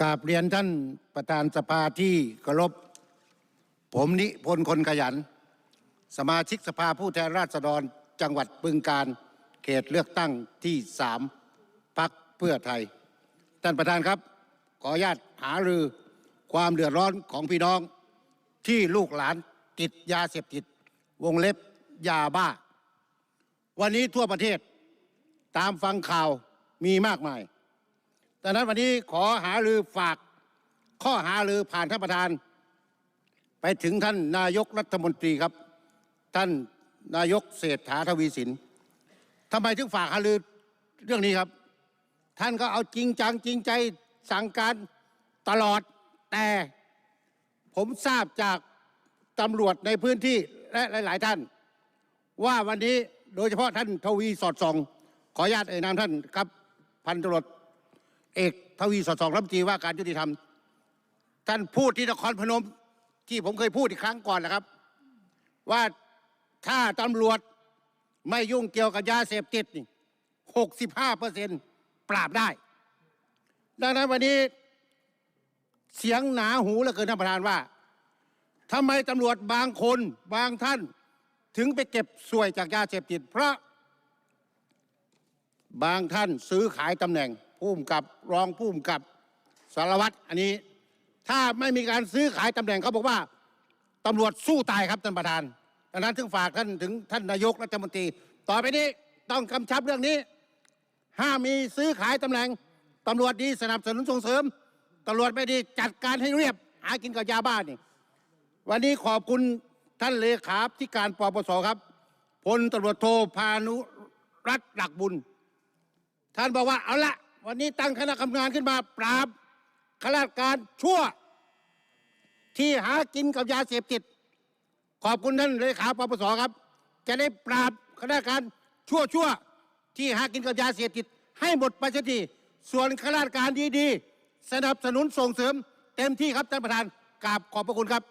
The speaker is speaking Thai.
กราบเรียนท่านประธานสภาที่เคารพผมนิพนธ์คนขยัน สมาชิกสภาผู้แทนราษฎรจังหวัดบึงการเขตเลือกตั้งที่สามพักเพื่อไทย ท่านประธานครับ ขออนุญาตหารือความเดือดร้อนของพี่น้องที่ลูกหลานติดยาเสพติด วงเล็บยาบ้า วันนี้ทั่วประเทศตามฟังข่าวมีมากมาย ดังนั้นวันนี้ขอหารือฝากข้อหารือผ่านท่านประธาน ไปถึงท่านนายกรัฐมนตรีครับ ท่านนายกเศรษฐาทวีสินทำไมถึงฝากหารือเรื่องนี้ครับ ท่านก็เอาจริงจังจริงใจสั่งการตลอดแต่ผมทราบจากตำรวจในพื้นที่และหลาย ๆ ท่าน ว่าวันนี้โดยเฉพาะท่านทวีสอดส่อง ขออนุญาตเอ่ยนามท่านครับ พันตำรวจ เอกทวีสอดส่องรัฐมนตรีว่าการยุติธรรม ท่านพูดที่นครพนมที่ผมเคยพูดอีกครั้งก่อนนะครับ ว่าถ้าตำรวจไม่ยุ่งเกี่ยวกับยาเสพติดนี่หกสิบห้าเปอร์เซ็นปราบได้ ดังนั้นวันนี้เสียงหนาหูเหลือเกินท่านประธานว่าทำไมตำรวจบางคนบางท่านถึงไปเก็บสวยจากยาเสพติดเพราะบางท่านซื้อขายตำแหน่ง ผู้กำกับรองผู้กำกับสารวัตรอันนี้ ถ้าไม่มีการซื้อขายตำแหน่งเขาบอกว่าตำรวจสู้ตายครับท่านประธานดังนั้นถึงฝากท่านถึงท่านนายกรัฐมนตรี ต่อไปนี้ต้องกำชับเรื่องนี้ ห้ามมีซื้อขายตำแหน่งตำรวจดีสนับสนุนส่งเสริมตำรวจไม่ดีจัดการให้เรียบหากินกับยาบ้านี่วันนี้ขอบคุณท่านเลขาธิการปปสครับพลตำรวจโทพานุรัตน์หลักบุญ ท่านบอกว่าเอาละ วันนี้ตั้งคณะทำงานขึ้นมาปราบข้าราชการชั่ว ที่หากินกับยาเสพติด ขอบคุณท่านเลขาปปสครับ จะได้ปราบข้าราชการชั่วชั่วที่หากินกับยาเสพติด ให้หมดไปสักทีส่วนข้าราชการดีๆ สนับสนุนส่งเสริม เต็มที่ครับท่านประธานกราบขอบพระคุณครับ